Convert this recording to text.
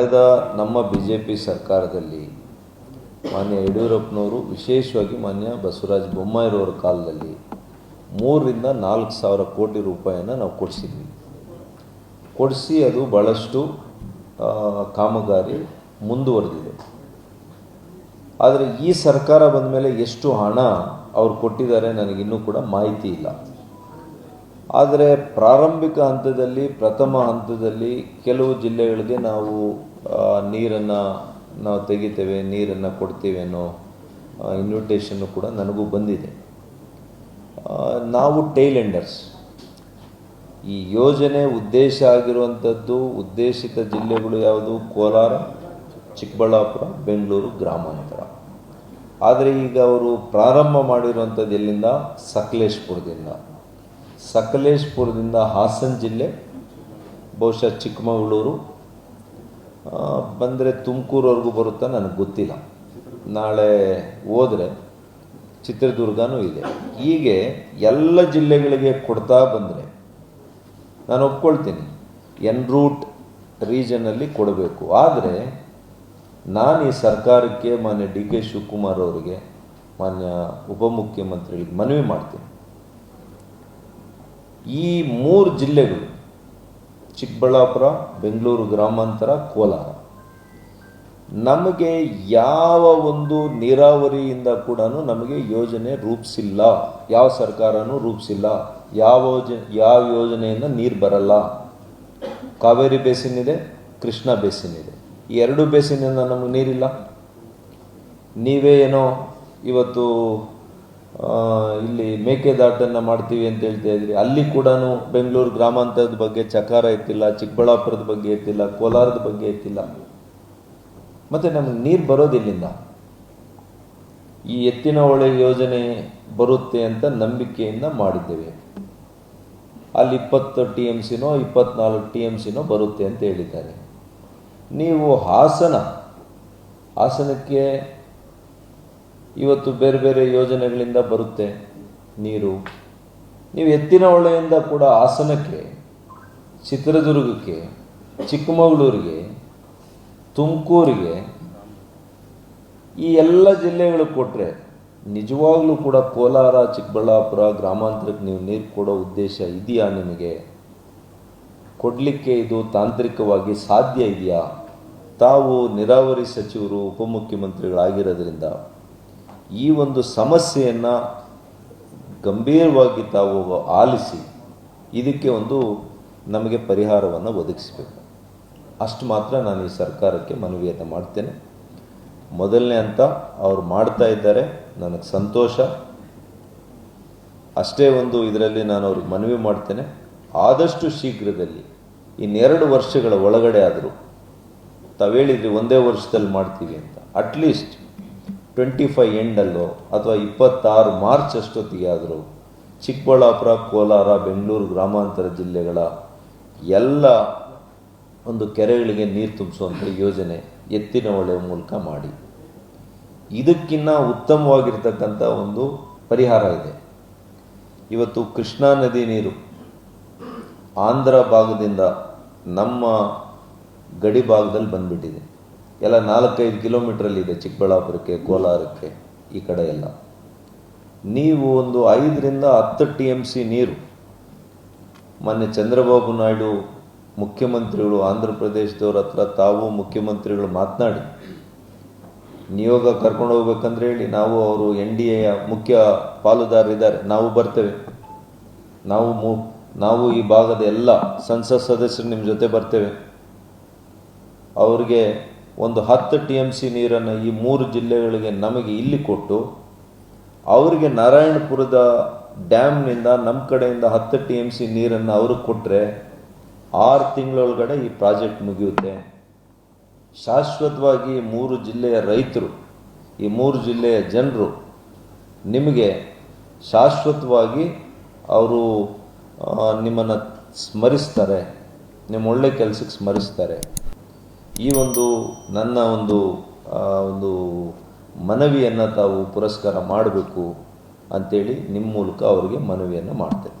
ಕಳೆದ ನಮ್ಮ B J P ಸರ್ಕಾರದಲ್ಲಿ ಮಾನ್ಯ ಯಡಿಯೂರಪ್ಪನವರು, ವಿಶೇಷವಾಗಿ ಮಾನ್ಯ ಬಸವರಾಜ ಬೊಮ್ಮಾಯಿರವರ ಕಾಲದಲ್ಲಿ ಮೂರರಿಂದ ನಾಲ್ಕು ಸಾವಿರ ಕೋಟಿ ರೂಪಾಯಿಯನ್ನು ನಾವು ಕೊಡಿಸಿದ್ವಿ. ಕೊಡಿಸಿ ಅದು ಭಾಳಷ್ಟು ಕಾಮಗಾರಿ ಮುಂದುವರೆದಿದೆ. ಆದರೆ ಈ ಸರ್ಕಾರ ಬಂದ ಮೇಲೆ ಎಷ್ಟು ಹಣ ಅವ್ರು ಕೊಟ್ಟಿದ್ದಾರೆ ನನಗಿನ್ನೂ ಕೂಡ ಮಾಹಿತಿ ಇಲ್ಲ. ಆದರೆ ಪ್ರಾರಂಭಿಕ ಹಂತದಲ್ಲಿ, ಪ್ರಥಮ ಹಂತದಲ್ಲಿ ಕೆಲವು ಜಿಲ್ಲೆಗಳಿಗೆ ನಾವು ನೀರನ್ನು ನಾವು ತೆಗಿತೇವೆ, ನೀರನ್ನು ಕೊಡ್ತೀವಿ ಅನ್ನೋ ಇನ್ವಿಟೇಷನ್ನು ಕೂಡ ನನಗೂ ಬಂದಿದೆ. ನಾವು ಟೈಲೆಂಡರ್ಸ್ ಈ ಯೋಜನೆ ಉದ್ದೇಶ ಆಗಿರುವಂಥದ್ದು ಉದ್ದೇಶಿತ ಜಿಲ್ಲೆಗಳು ಯಾವುದು? ಕೋಲಾರ, ಚಿಕ್ಕಬಳ್ಳಾಪುರ, ಬೆಂಗಳೂರು ಗ್ರಾಮಾಂತರ. ಆದರೆ ಈಗ ಅವರು ಪ್ರಾರಂಭ ಮಾಡಿರುವಂಥದ್ದು ಎಲ್ಲಿಂದ? ಸಕಲೇಶ್ಪುರದಿಂದ. ಸಕಲೇಶ್ಪುರದಿಂದ ಹಾಸನ ಜಿಲ್ಲೆ, ಬಹುಶಃ ಚಿಕ್ಕಮಗಳೂರು ಬಂದರೆ ತುಮಕೂರವರೆಗೂ ಬರುತ್ತಾ ನನಗೆ ಗೊತ್ತಿಲ್ಲ. ನಾಳೆ ಹೋದರೆ ಚಿತ್ರದುರ್ಗನೂ ಇದೆ. ಹೀಗೆ ಎಲ್ಲ ಜಿಲ್ಲೆಗಳಿಗೆ ಕೊಡ್ತಾ ಬಂದರೆ ನಾನು ಒಪ್ಕೊಳ್ತೀನಿ. ಎನ್ ರೂಟ್ ರೀಜನಲ್ಲಿ ಕೊಡಬೇಕು. ಆದರೆ ನಾನು ಈ ಸರ್ಕಾರಕ್ಕೆ ಮಾನ್ಯ ಡಿ ಕೆ ಶಿವಕುಮಾರ್ ಅವರಿಗೆ, ಮಾನ್ಯ ಉಪಮುಖ್ಯಮಂತ್ರಿಗಳಿಗೆ ಮನವಿ ಮಾಡ್ತೀನಿ. ಈ ಮೂರು ಜಿಲ್ಲೆಗಳು, ಚಿಕ್ಕಬಳ್ಳಾಪುರ, ಬೆಂಗಳೂರು ಗ್ರಾಮಾಂತರ, ಕೋಲಾರ. ನಮಗೆ ಯಾವ ಒಂದು ನೀರಾವರಿಯಿಂದ ಕೂಡ ನಮಗೆ ಯೋಜನೆ ರೂಪಿಸಿಲ್ಲ. ಯಾವ ಸರ್ಕಾರನೂ ರೂಪಿಸಿಲ್ಲ. ಯಾವ ಯಾವ ಯೋಜನೆಯಿಂದ ನೀರು ಬರಲ್ಲ. ಕಾವೇರಿ ಬೇಸಿನ್ ಇದೆ ಕೃಷ್ಣ ಬೇಸಿನ್ ಇದೆ ಎರಡು ಬೇಸಿನಿಂದ ನಮಗೆ ನೀರಿಲ್ಲ. ನೀವೇ ಏನೋ ಇವತ್ತು ಇಲ್ಲಿ ಮೇಕೆದಾಟನ್ನು ಮಾಡ್ತೀವಿ ಅಂತ ಹೇಳ್ತಾ ಇದ್ರಿ. ಅಲ್ಲಿ ಕೂಡ ಬೆಂಗಳೂರು ಗ್ರಾಮಾಂತರದ ಬಗ್ಗೆ ಚಕಾರ ಇತ್ತಿಲ್ಲ ಚಿಕ್ಕಬಳ್ಳಾಪುರದ ಬಗ್ಗೆ ಇತ್ತಿಲ್ಲ ಕೋಲಾರದ ಬಗ್ಗೆ ಇತ್ತಿಲ್ಲ ಮತ್ತು ನಮಗೆ ನೀರು ಬರೋದಿಲ್ಲಿಂದ. ಈ ಎತ್ತಿನ ಹೊಳೆ ಯೋಜನೆ ಬರುತ್ತೆ ಅಂತ ನಂಬಿಕೆಯಿಂದ ಮಾಡಿದ್ದೇವೆ. ಅಲ್ಲಿ ಇಪ್ಪತ್ತು ಟಿ ಎಂ ಸಿನೋ, ಇಪ್ಪತ್ನಾಲ್ಕು ಟಿ ಎಂ ಸಿನೋ ಬರುತ್ತೆ ಅಂತ ಹೇಳಿದ್ದಾರೆ. ನೀವು ಹಾಸನ, ಹಾಸನಕ್ಕೆ ಇವತ್ತು ಬೇರೆ ಬೇರೆ ಯೋಜನೆಗಳಿಂದ ಬರುತ್ತೆ ನೀರು. ನೀವು ಎತ್ತಿನ ಹೊಳೆಯಿಂದ ಕೂಡ ಹಾಸನಕ್ಕೆ, ಚಿತ್ರದುರ್ಗಕ್ಕೆ, ಚಿಕ್ಕಮಗಳೂರಿಗೆ, ತುಮಕೂರಿಗೆ ಈ ಎಲ್ಲ ಜಿಲ್ಲೆಗಳು ಕೊಟ್ಟರೆ ನಿಜವಾಗ್ಲೂ ಕೂಡ ಕೋಲಾರ, ಚಿಕ್ಕಬಳ್ಳಾಪುರ ಗ್ರಾಮಾಂತರಕ್ಕೆ ನೀವು ನೀರು ಕೊಡೋ ಉದ್ದೇಶ ಇದೆಯಾ ನಿಮಗೆ? ಕೊಡಲಿಕ್ಕೆ ಇದು ತಾಂತ್ರಿಕವಾಗಿ ಸಾಧ್ಯ ಇದೆಯಾ? ತಾವು ನೀರಾವರಿ ಸಚಿವರು, ಉಪಮುಖ್ಯಮಂತ್ರಿಗಳಾಗಿರೋದ್ರಿಂದ ಈ ಒಂದು ಸಮಸ್ಯೆಯನ್ನು ಗಂಭೀರವಾಗಿ ತಾವು ಆಲಿಸಿ ಇದಕ್ಕೆ ಒಂದು ನಮಗೆ ಪರಿಹಾರವನ್ನು ಒದಗಿಸಬೇಕು. ಅಷ್ಟು ಮಾತ್ರ ನಾನು ಈ ಸರ್ಕಾರಕ್ಕೆ ಮನವಿಯನ್ನು ಮಾಡ್ತೇನೆ. ಮೊದಲನೇ ಅಂತ ಅವರು ಮಾಡ್ತಾ ಇದ್ದಾರೆ. ನನಗೆ ಸಂತೋಷ. ಅಷ್ಟೇ ಒಂದು ಇದರಲ್ಲಿ ನಾನು ಅವ್ರಿಗೆ ಮನವಿ ಮಾಡ್ತೇನೆ. ಆದಷ್ಟು ಶೀಘ್ರದಲ್ಲಿ, ಇನ್ನೆರಡು ವರ್ಷಗಳ ಒಳಗಡೆ ಆದರೂ, ತಾವು ಹೇಳಿದ್ರಿ ಒಂದೇ ವರ್ಷದಲ್ಲಿ ಮಾಡ್ತೀವಿ ಅಂತ ಅಟ್ಲೀಸ್ಟ್ ಟ್ವೆಂಟಿ ಫೈವ್ ಎಂಡಲ್ಲೋ ಅಥವಾ ಇಪ್ಪತ್ತಾರು ಮಾರ್ಚ್ ಅಷ್ಟೊತ್ತಿಗೆ ಆದರೂ ಚಿಕ್ಕಬಳ್ಳಾಪುರ, ಕೋಲಾರ, ಬೆಂಗಳೂರು ಗ್ರಾಮಾಂತರ ಜಿಲ್ಲೆಗಳ ಎಲ್ಲ ಒಂದು ಕೆರೆಗಳಿಗೆ ನೀರು ತುಂಬಿಸುವಂಥ ಯೋಜನೆ ಎತ್ತಿನ ಹೊಳೆ ಮೂಲಕ ಮಾಡಿ. ಇದಕ್ಕಿನ್ನ ಉತ್ತಮವಾಗಿರ್ತಕ್ಕಂಥ ಒಂದು ಪರಿಹಾರ ಇದೆ. ಇವತ್ತು ಕೃಷ್ಣಾ ನದಿ ನೀರು ಆಂಧ್ರ ಭಾಗದಿಂದ ನಮ್ಮ ಗಡಿ ಭಾಗದಲ್ಲಿ ಬಂದ್ಬಿಟ್ಟಿದೆ. ಎಲ್ಲ ನಾಲ್ಕೈದು ಕಿಲೋಮೀಟ್ರಲ್ಲಿದೆ ಚಿಕ್ಕಬಳ್ಳಾಪುರಕ್ಕೆ, ಕೋಲಾರಕ್ಕೆ, ಈ ಕಡೆ ಎಲ್ಲ. ನೀವು ಒಂದು ಐದರಿಂದ ಹತ್ತು ಟಿ ಎಂ ಸಿ ನೀರು ಮೊನ್ನೆ ಚಂದ್ರಬಾಬು ನಾಯ್ಡು ಮುಖ್ಯಮಂತ್ರಿಗಳು, ಆಂಧ್ರ ಪ್ರದೇಶದವ್ರ ಹತ್ರ ತಾವು ಮುಖ್ಯಮಂತ್ರಿಗಳು ಮಾತನಾಡಿ, ನಿಯೋಗ ಕರ್ಕೊಂಡು ಹೋಗ್ಬೇಕಂದ್ರೆ ಹೇಳಿ, ನಾವು ಅವರು ಎನ್ ಡಿ ಎಯ ಮುಖ್ಯ ಪಾಲುದಾರರಿದ್ದಾರೆ ನಾವು ಬರ್ತೇವೆ. ನಾವು ಮು, ನಾವು ಈ ಭಾಗದ ಎಲ್ಲ ಸಂಸತ್ ಸದಸ್ಯರು ನಿಮ್ಮ ಜೊತೆ ಬರ್ತೇವೆ. ಅವ್ರಿಗೆ ಒಂದು ಹತ್ತು ಟಿ ಎಂ ಸಿ ನೀರನ್ನು ಈ ಮೂರು ಜಿಲ್ಲೆಗಳಿಗೆ ನಮಗೆ ಇಲ್ಲಿ ಕೊಟ್ಟು, ಅವರಿಗೆ ನಾರಾಯಣಪುರದ ಡ್ಯಾಮ್ನಿಂದ ನಮ್ಮ ಕಡೆಯಿಂದ ಹತ್ತು ಟಿ ಎಂ ಸಿ ನೀರನ್ನು ಅವ್ರಿಗೆ ಕೊಟ್ಟರೆ ಆರು ತಿಂಗಳೊಳಗಡೆ ಈ ಪ್ರಾಜೆಕ್ಟ್ ಮುಗಿಯುತ್ತೆ. ಶಾಶ್ವತವಾಗಿ ಮೂರು ಜಿಲ್ಲೆಯ ರೈತರು, ಈ ಮೂರು ಜಿಲ್ಲೆಯ ಜನರು ನಿಮಗೆ ಶಾಶ್ವತವಾಗಿ ಅವರು ನಿಮ್ಮನ್ನು ಸ್ಮರಿಸ್ತಾರೆ, ನಿಮ್ಮ ಒಳ್ಳೆ ಕೆಲಸಕ್ಕೆ ಸ್ಮರಿಸ್ತಾರೆ. ಈ ಒಂದು ನನ್ನ ಒಂದು ಒಂದು ಮನವಿಯನ್ನು ತಾವು ಪುರಸ್ಕಾರ ಮಾಡಬೇಕು ಅಂತೇಳಿ ನಿಮ್ಮ ಮೂಲಕ ಅವರಿಗೆ ಮನವಿಯನ್ನು ಮಾಡ್ತೇನೆ.